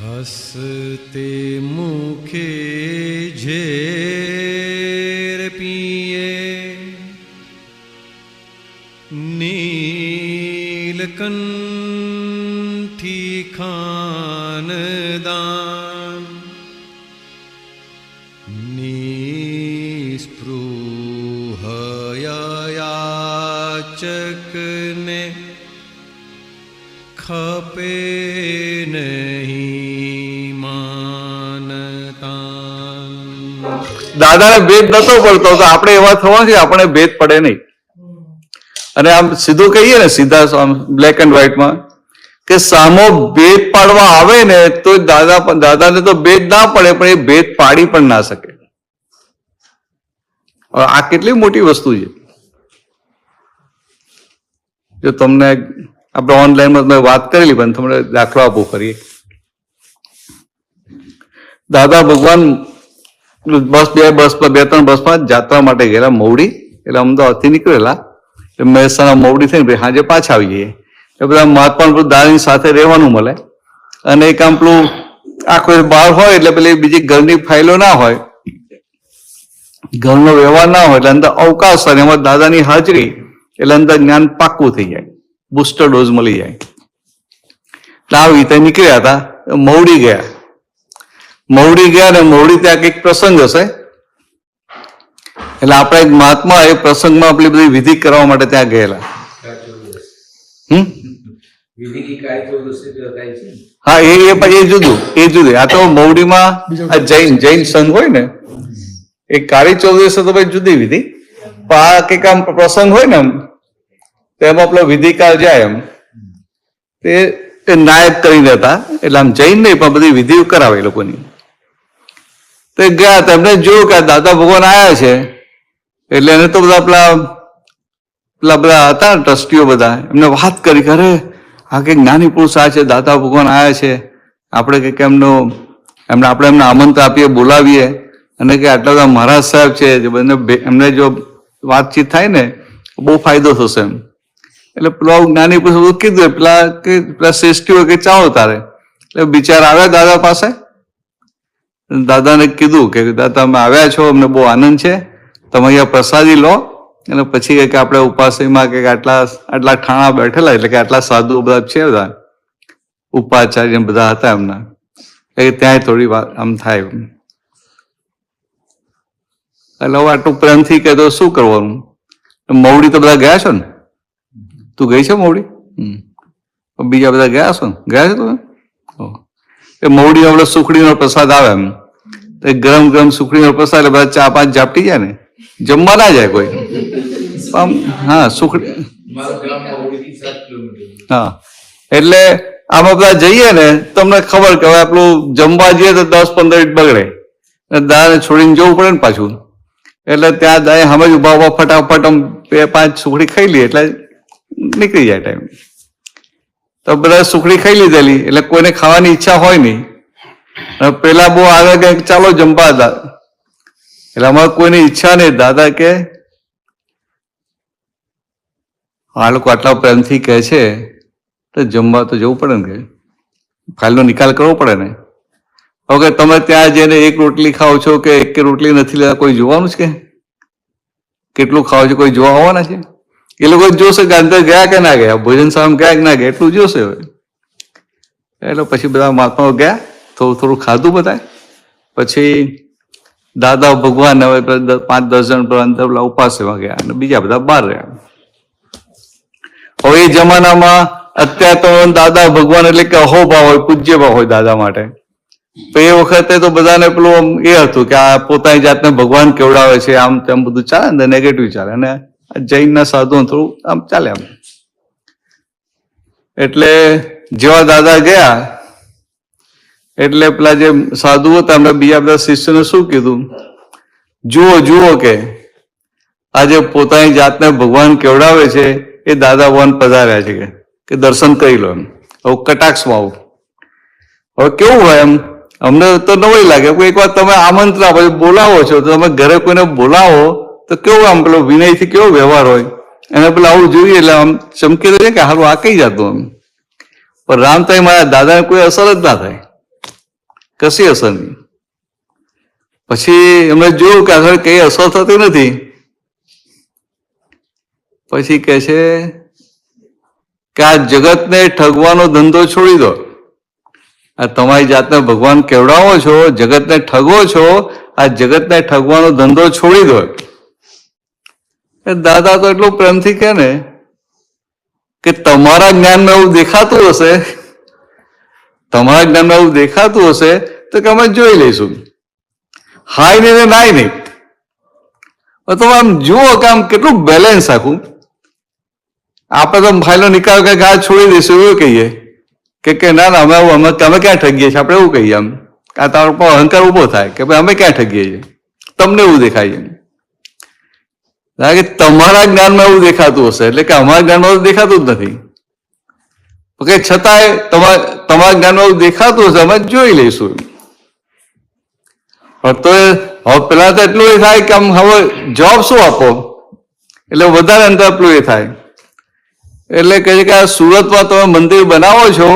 हसते मुखे झेर पिए। नीलकंठी खानदान। निस्पृहयाचक ने खपे नहीं। દાદાને ભેદ નતો પડતો તો આપણે એવા થવા છે, આપણે ભેદ પડે નહીં. અને આમ સીધું કહીએ ને, સીધા બ્લેક એન્ડ વ્હાઈટમાં કે સામો ભેદ પાડવા આવે ને, તો દાદા દાદાને તો ભેદ ના પડે, પણ એ ભેદ પાડી પણ ના શકે. આ કેટલી મોટી વસ્તુ છે. જો તમને, આપણે ઓનલાઈનમાં મેં વાત કરેલી, પણ તમને દાખલો આપો ફરી દાદા ભગવાન બસ બે બસ બે, ત્રણ બસમાં જાત્રા માટે ગયેલા મોવડી. એટલે અમદાવાદથી નીકળેલા. એટલે મહેસાણા મવડી થઈને પછી સાંજે પાછા આવી જઈએ એ બધા મહાત્મા દાદાની સાથે રહેવાનું મળે. અને એક આમ પેલું આખો બહાર હોય એટલે પેલી બીજી ઘરની ફાઇલો ના હોય. ઘરનો વ્યવહાર ના હોય એટલે અંદર અવકાશ અને એમાં દાદાની હાજરી એટલે અંદર જ્ઞાન પાક્કું થઈ જાય. બુસ્ટર ડોઝ મળી જાય. એટલે આવી રીતે નીકળ્યા હતા. મવડી ગયા. મવડી ગયા ને મોવડી ત્યાં કંઈક પ્રસંગ હશે? એટલે આપણા એક મહાત્મા એ પ્રસંગમાં આપણી બધી વિધિ કરવા માટે ત્યાં ગયેલા. હા એ એ પછી એ જુદું એ જુદું. આ તો મોવડીમાં આ જૈન જૈન સંઘ હોય ને એ કાળી ચૌદશ તો ભાઈ જુદી વિધિ. પણ આ કંઈક આમ પ્રસંગ હોય ને એમ તો એમાં આપણો વિધિકાળ જાય એમ. તે એ નાયક કરીને હતા એટલે આમ જૈન નહીં પણ બધી વિધિ કરાવે એ લોકોની. તો ગયા તમને જોયું કે દાદા ભગવાન આવ્યા છે. એટલે એને તો બધા પેલા પેલા બધા હતા ને ટ્રસ્ટીઓ બધા. એમને વાત કરી કે અરે, આ કંઈક જ્ઞાની પુરુષ આ છે, દાદા ભગવાન આવ્યા છે. આપણે કંઈક એમનો, એમને આપણે એમને આમંત્રણ આપીએ, બોલાવીએ. અને કે આટલા બધા મહારાજ સાહેબ છે, જે બંને એમને જો વાતચીત થાય ને, બહુ ફાયદો થશે એમ. એટલે પેલો જ્ઞાની પુરુષ કીધું. પેલા કે, પેલા શ્રેષ્ઠીઓ કે ચાલો તારે. એટલે બિચારા આવ્યા દાદા પાસે. દાદાને કીધું કે દાદા તમે આવ્યા છો, અમને બહુ આનંદ છે. તમે અહીંયા પ્રસાદી લો. અને પછી કે આપણે ઉપાસીમાં કે આટલા આટલા ઠાણા બેઠેલા, એટલે કે આટલા સાધુ બધા છે બધા. ઉપાચાર્ય બધા હતા એમના. એટલે ત્યાંય થોડી વાત આમ થાય. એટલે હવે આટલું પ્રેમથી કહે તો શું કરવાનું? મવડી તો બધા ગયા છો ને? તું ગઈ છે મવડી. બીજા બધા ગયા છો ને? ગયા છો તમે? એ મવડી આપણે સુખડીનો પ્રસાદ આવે એમ. ગરમ ગરમ સુખડી પ્રસાદ એટલે બધા ચા પાંચ ઝાપટી જાય ને? જમવા ના જાય કોઈ. આમ હા સુખડી હા. એટલે આમાં બધા જઈએ ને તમને ખબર કે હવે આપણું જમવા જઈએ તો દસ પંદર મિનિટ બગડે. દાને છોડીને જવું પડે ને પાછું. એટલે ત્યાં દાએ હમે જ ઊભા ઊભા ફટાફટ આમ બે પાંચ સુખડી ખાઈ લઈએ એટલે નીકળી જાય ટાઈમ તો બધા સુખડી ખાઈ લીધેલી એટલે કોઈને ખાવાની ઈચ્છા હોય નહીં. પેલા બહુ આવે કે ચાલો જમવા દા. એટલે અમારે કોઈની ઈચ્છા નહીં. દાદા કે, આ લોકો આટલા પ્રેમથી કહે છે, તો જમવા તો જવું પડે ને કે? ફાઇલનો નિકાલ કરવો પડે ને? ઓકે તમે ત્યાં જઈને એક રોટલી ખાઓ છો કે એક રોટલી નથી લેતા? કોઈ જોવાનું છે કે? કેટલું ખાવ છે? કોઈ જોવા આવવાના છે? એ લોકો જોશે કે અંદર ગયા કે ના ગયા? ભોજન સામે ગયા કે ના ગયા? એટલું જોશે હવે. એટલે પછી બધા મહાત્માઓ ગયા. થોડું થોડું ખાધું બધાય? પછી દાદા ભગવાન હવે પાંચ, દસ જણ પર અંદર પેલા ઉપાસમાં ગયા અને બીજા બધા બહાર રહ્યા. હવે એ જમાનામાં અત્યારે તો દાદા ભગવાન એટલે કે અહોભાવ હોય પૂજ્ય ભાવ હોય દાદા માટે. તો એ વખતે તો બધાને પેલું એ હતું કે આ પોતાની જાતને ભગવાન કેવડાવે છે, આમ તેમ બધું ચાલે ને નેગેટિવ ચાલે. અને જૈનના સાધુ થોડું આમ ચાલે આમ. એટલે જેવા દાદા ગયા એટલે પેલા જે સાધુ હતા એમણે બીજા બધા શિષ્યને શું કીધું? જુઓ જુઓ કે આજે પોતાની જાતને ભગવાન કેવડાવે છે, એ દાદા ભગવાન પધાર્યા છે કે દર્શન કરી લો એમ. હવે કટાક્ષમાં આવું. હવે કેવું હોય એમ? અમને તો નવાઈ લાગે. કોઈ એકવાર તમે આમંત્રણ આપો બોલાવો છો, તો તમે ઘરે કોઈને બોલાવો, તો કેવું આમ પેલો વિનયથી કેવો વ્યવહાર હોય? એને પેલા આવું જોઈએ, એટલે આમ ચમકી છે કે હારું આ કઈ જતું એમ. પણ રામ તો મારા દાદાને કોઈ અસર જ ના થાય. કશી અસર નહીં. પછી એમણે જોયું કે આગળ કઈ અસર થતી નથી. પછી કહે છે કે આ જગતને ઠગવાનો ધંધો છોડી દો. આ તમારી જાતને ભગવાન કેવડાવો છો, જગતને ઠગો છો, આ જગતને ઠગવાનો ધંધો છોડી દો. દાદા તો એટલું પ્રેમથી કહે ને કે તમારા જ્ઞાનમાં એવું દેખાતું હશે. તમારા જ્ઞાનમાં એવું દેખાતું હશે તો કે અમે જોઈ લઈશું. હાય ને નાય નહીં તમે આમ જુઓ કે આમ કેટલું બેલેન્સ આખું. આપણે તો ફાઇલો નિકાલ કે આ છોડી દઈશું એવું કહીએ. કે કે ના ના, અમે અમે અમે ક્યાં ઠગીએ છીએ? આપણે એવું કહીએ આમ. આ તારો પર અહંકાર ઊભો થાય કે ભાઈ અમે ક્યાં ઠગીએ છીએ? તમને એવું દેખાય છે કે તમારા જ્ઞાનમાં એવું દેખાતું હશે એટલે કે અમારા જ્ઞાનમાં દેખાતું જ નથી. ઓકે છતાંય તમારા તમારા જ્ઞાનમાં દેખાતું હશે, અમે જોઈ લઈશું. તો હવે પેલા તો એટલું એ થાય કે આમ હવે જોબ શું આપો? એટલે વધારે અંદર પેલું એ થાય. એટલે કહે છે કે આ સુરતમાં તમે મંદિર બનાવો છો,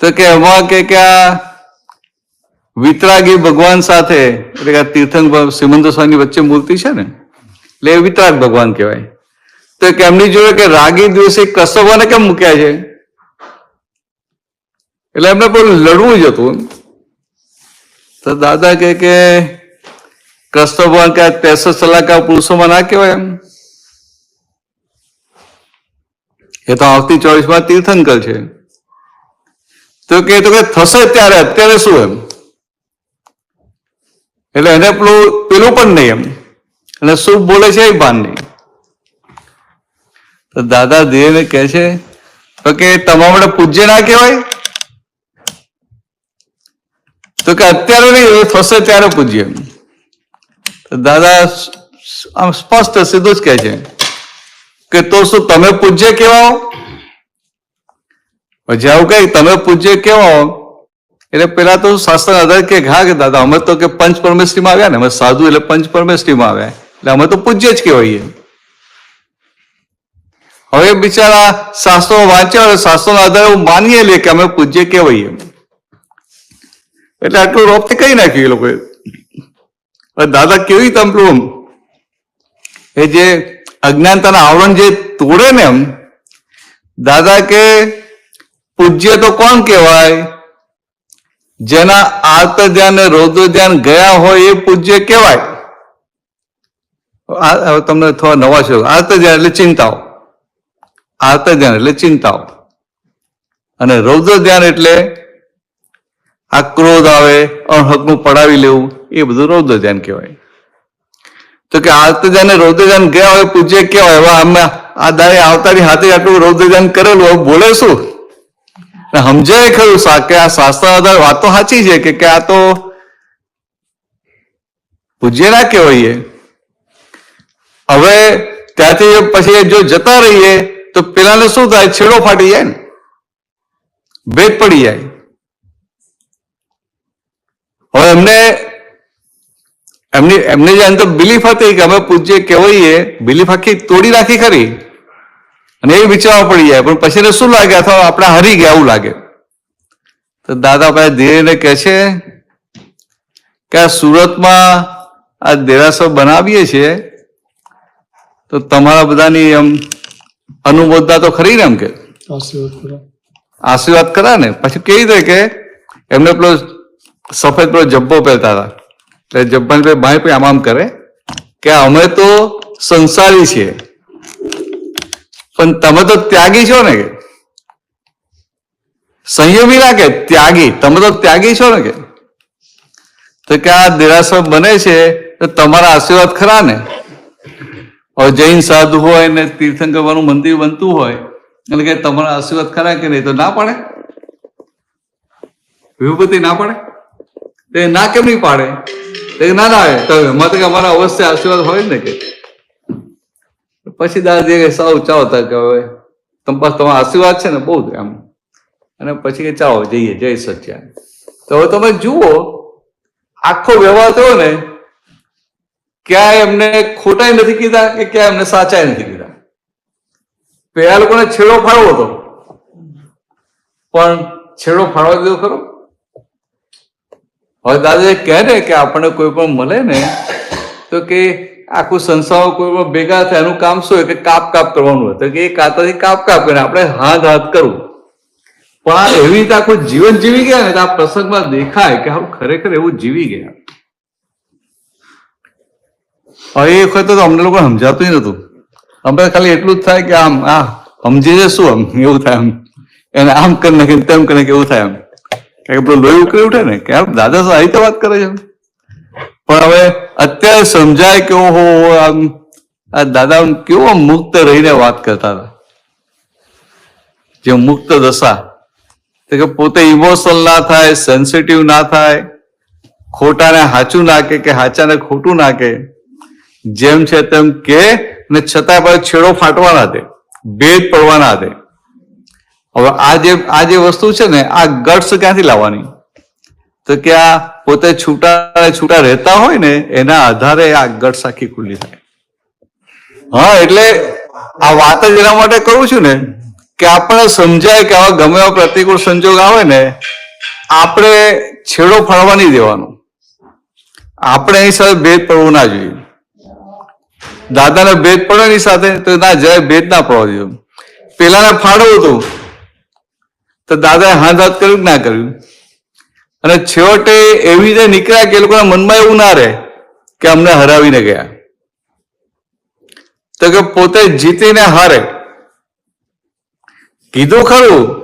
તો કે એમાં કે કે આ વિતરાગી ભગવાન સાથે, એટલે કે આ શ્રીમંત સ્વામીની વચ્ચે મૂર્તિ છે ને, એટલે વિતરાગ ભગવાન કહેવાય. તો એમની જોડે કે રાગી દિવસે કસબોને કેમ મૂક્યા છે? એટલે એમને પેલું લડવું જ હતું. તો દાદા કે કે કૃષ્ણ ભગવાન કે તેસઠ સલાહકાર પુરુષોમાં ના કહેવાય એમ. એ તો આવતી ચોવીસમાં તીર્થંકર છે. તો કે તો કે થશે ત્યારે, અત્યારે શું એમ? એટલે એને પેલું પેલું પણ નહીં એમ. અને શું બોલે છે એ ભાન નહીં તો દાદા ધીરે કહે છે, તો કે તમામ પૂજ્ય ના કહેવાય? તો કે અત્યારે નહીં, એ થશે ત્યારે પૂજ્ય. દાદા આમ સ્પષ્ટ, સીધું જ કહે છે કે તો શું તમે પૂજ્ય કેવાઓ પછી આવું કઈ તમે પૂજ્ય કેવાઓ એટલે પેલા તો શાસ્ત્ર આધાર કે ઘા કે દાદા, અમે તો કે પંચ પરમેશ્રીમાં આવ્યા ને, અમે સાધુ એટલે પંચ પરમેશ્રીમાં આવ્યા. એટલે અમે તો પૂજ્ય જ કહેવાઈએ. હવે બિચારા શાસ્ત્રો વાંચ્યા શાસ્ત્રોના આધારે એવું માનીએ લે કે અમે પૂજ્ય કહેવાઈએ. એટલે આટલું રોપથી કહી નાખ્યું એ લોકોએ? દાદા કેવી તંપલું એ જે અજ્ઞાનતાના આવરણ જે તોડે ને એમ, દાદા કે પૂજ્ય તો કોણ કહેવાય? જેના આર્ત ધ્યાન ને રૌદ્ર ધ્યાન ગયા હોય એ પૂજ્ય કહેવાય. હવે તમને થોડા નવા છે આર્ત ધ્યાન એટલે ચિંતાઓ. આર્ત ધ્યાન એટલે ચિંતાઓ. અને રૌદ્ર ધ્યાન એટલે આ ક્રોધ આવે, અણહકનું પડાવી લેવું, એ બધું રૌદ્ર ધ્યાન કહેવાય. તો કે આર્ત ધ્યાન રૌદ્ર ધ્યાન ગયા હોય પૂજ્ય કેવાય હવે અમે આ દાડે આવતાની હાથે આટલું રૌદ્ર ધ્યાન કરેલું, હવે બોલે શું? સમજાય ખરું કે આ શાસ્ત્ર આધાર વાતો સાચી છે કે કે આ તો પૂજ્ય ના કહેવાય હવે ત્યાંથી પછી જો જતા રહીએ તો પેલાને શું થાય? છેડો ફાટી જાય ને. ભેદ પડી જાય. હવે એમને, એમની એમની જે અંદર બિલીફ હતી કે અમે પૂજ્ય કહેવાઈએ. બિલીફ આખી તોડી નાખી ખરી. અને એ વિચારવા પડી જાય. પણ પછી એને શું લાગે? અથવા આપણે હરી ગયા એવું લાગે. તો દાદા ભાઈ ધીરે કહે છે કે આ સુરતમાં આ દેરાસર બનાવીએ છીએ. તો તમારા બધાની એમ અનુમોદના તો ખરી ને એમ કે? આશીર્વાદ કરો. ને? પછી કેવી રીતે કે એમને પેલો સફેદ પેલો જબ્બો પહેરતા હતા. એટલે જબ્બાની ભાઈ ભાઈ આમ આમ કરે કે અમે તો સંસારી છીએ. પણ તમે તો ત્યાગી છો ને કે? સંયમી ના કે ત્યાગી. તમે તો ત્યાગી છો ને કે? તો કે આ દેરાસર બને છે તો તમારા આશીર્વાદ ખરા ને? હવે જૈન સાધુ હોય ને તીર્થંકરવાનું મંદિર બનતું હોય, એટલે કે તમારા આશીર્વાદ ખરા કે નહીં, તો ના પાડે? વિભૂતિ ના પાડે? તે ના કેમ નહીં પાડે? તો ના ના આવે. તો એમાં તો અમારા અવશ્ય આશીર્વાદ હોય ને કે. પછી દાદાજી કે સાવ ચાવ હતા કે હવે તમ પાસે તમારા આશીર્વાદ છે ને, બહુ એમ અને પછી કે ચાવો, જઈએ, જય સચ્યા તો હવે તમે જુઓ, આખો વ્યવહાર થયો ને ક્યાંય એમને ખોટાય નથી કીધા કે ક્યાંય એમને સાચાય નથી કીધા. પેલા લોકોને છેડો ફાળવો હતો. પણ છેડો ફાળવા દીધો ખરો. હવે દાદા કહે ને કે આપણને કોઈ પણ મળે ને તો કે આખું સંસ્થાઓ કોઈ પણ ભેગા થાય, એનું કામ શું હોય કે કાપ કાપ કરવાનું હોય. તો કે એ કાતાથી કાપ કાપ કરીને આપણે હાથ હાથ કરવું પણ આ એવી રીતે આખું જીવન જીવી ગયા ને તો આ પ્રસંગમાં દેખાય કે આવું ખરેખર એવું જીવી ગયા. હવે એ વખતે તો અમને લોકો સમજાતું જ નતું. અમે ખાલી એટલું જ થાય કે આમ, આ સમજી જશું આમ, એવું થાય આમ. એને આમ કરી નાખે તેમ કરી નાખે એવું થાય આમ. કારણ કે લોહી ઉકળી ઉઠે ને, કે આમ દાદા સાહેબ રીતે વાત કરે છે પણ હવે અત્યારે સમજાય કે ઓહો આમ, આ દાદા કેવો મુક્ત રહીને વાત કરતા હતા. જે મુક્ત દશા. તો કે પોતે ઇમોશનલ ના થાય સેન્સિટિવ ના થાય, ખોટાને હાચું નાખે કે હાચાને ખોટું નાખે. જેમ છે તેમ કે ને છતાં પણ છેડો ફાટવાના દે, ભેદ પડવાના હવે આ જે આ જે વસ્તુ છે ને, આ ગટ્સ ક્યાંથી લાવવાની? તો કે આ પોતે છૂટા છૂટા રહેતા હોય ને, એના આધારે આ ગટ્સ આખી ખુલ્લી થાય. હા, એટલે આ વાત જ એના માટે કરું છું ને, કે આપણે સમજાય કે આવા ગમે એવા પ્રતિકૂળ સંજોગ આવે ને, આપણે છેડો ફાડવા નહીં દેવાનો. આપણે અહીં સાથે ભેદ પડવું ના જોઈએ. દાદાને ભેદ પડે એની સાથે? તો ના જાય ભેદ ના પડવા દીધો. પેલાને ફાડવું હતું. તો દાદાએ હાથ હાથ કર્યું કે ના કર્યું? અને છેવટે એવી રીતે નીકળ્યા કે લોકોના મનમાં એવું ના રહે કે અમને હરાવીને ગયા. તો કે પોતે જીતીને હારે. કીધું ખરું.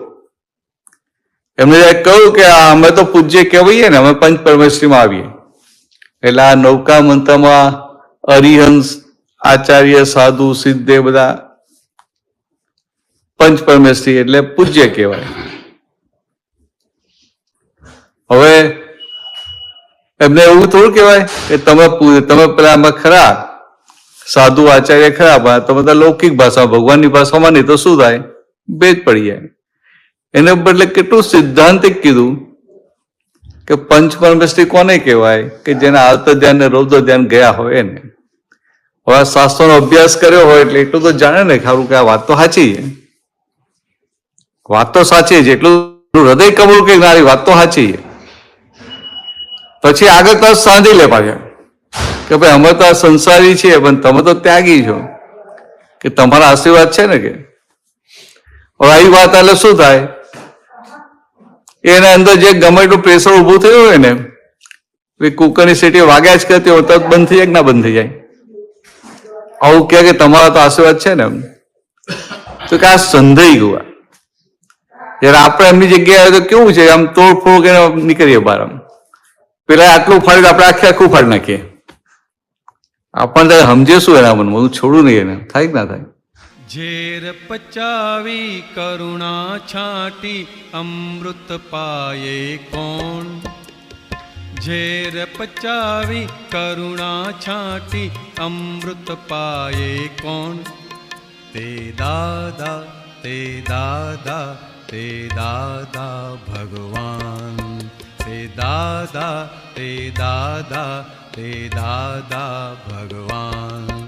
એમને કહ્યું કે અમે તો પૂજ્ય કહેવાઈએ ને, અમે પંચ પરમેશ્વરીમાં આવીએ. એટલે આ નૌકા મંત્રમાં અરિહંસ આચાર્ય, સાધુ, સિદ્ધે બધા પંચ પરમેશ્રી એટલે પૂજ્ય કહેવાય. હવે એમને એવું થોડું કહેવાય કે તમે તમે પેલા આમાં ખરા, સાધુ, આચાર્ય ખરા, પણ તો લૌકિક ભાષા ભગવાનની ભાષામાં નહીં તો શું થાય? ભેદ પડી જાય. એને બદલે કેટલું સિદ્ધાંતિક કીધું કે પંચ પરમેશ્રી કોને કહેવાય? કે જેના આર્ત ધ્યાન ને રૌદ્ર ધ્યાન ગયા હોય એને. હવે શાસ્ત્રોનો અભ્યાસ કર્યો હોય એટલે એટલું તો જાણે ને ખરું કે આ વાત તો સાચી છે. વાત તો સાચી છે, એટલું હૃદય કબૂલ કે નારી વાત તો સાચી છે. પછી આગળ તો સાંધી લે પાછા કે ભાઈ અમે તો સંસારી છીએ, પણ તમે તો ત્યાગી છો. કે તમારા આશીર્વાદ છે ને કે? હવે આવી વાત એટલે શું થાય? એના અંદર જે ગમે એટલું પ્રેશર ઊભું થયું હોય ને કુકરની સીટી વાગ્યા જ કરતી હોય તો બંધ થઈ જાય ના બંધ થઈ જાય? આવું કહે કે તમારા તો આશીર્વાદ છે ને એમ. તો કે આ સંધાઈ ગયું જયારે આપણે એમની જગ્યાએ તો કેવું છે? આમ તોડફોડ કરીને નીકળીએ બહાર આમ. પેલા આટલું ફાડી આપણે આખે આખું ફાડી નાખીએ. આપણને ત્યારે સમજેશું એના મનમાં. હું છોડું નહીં એને. થાય ના થાય? ઝેર પચાવી કરુણા છાંટી, અમૃત પાયે કોણ? ઝેર પચાવી, કરુણા છાંટી, અમૃત પાયે કોણ? તે દાદા તે દાદા તે દાદા ભગવાન. તે દાદા તે દાદા તે દાદા ભગવાન.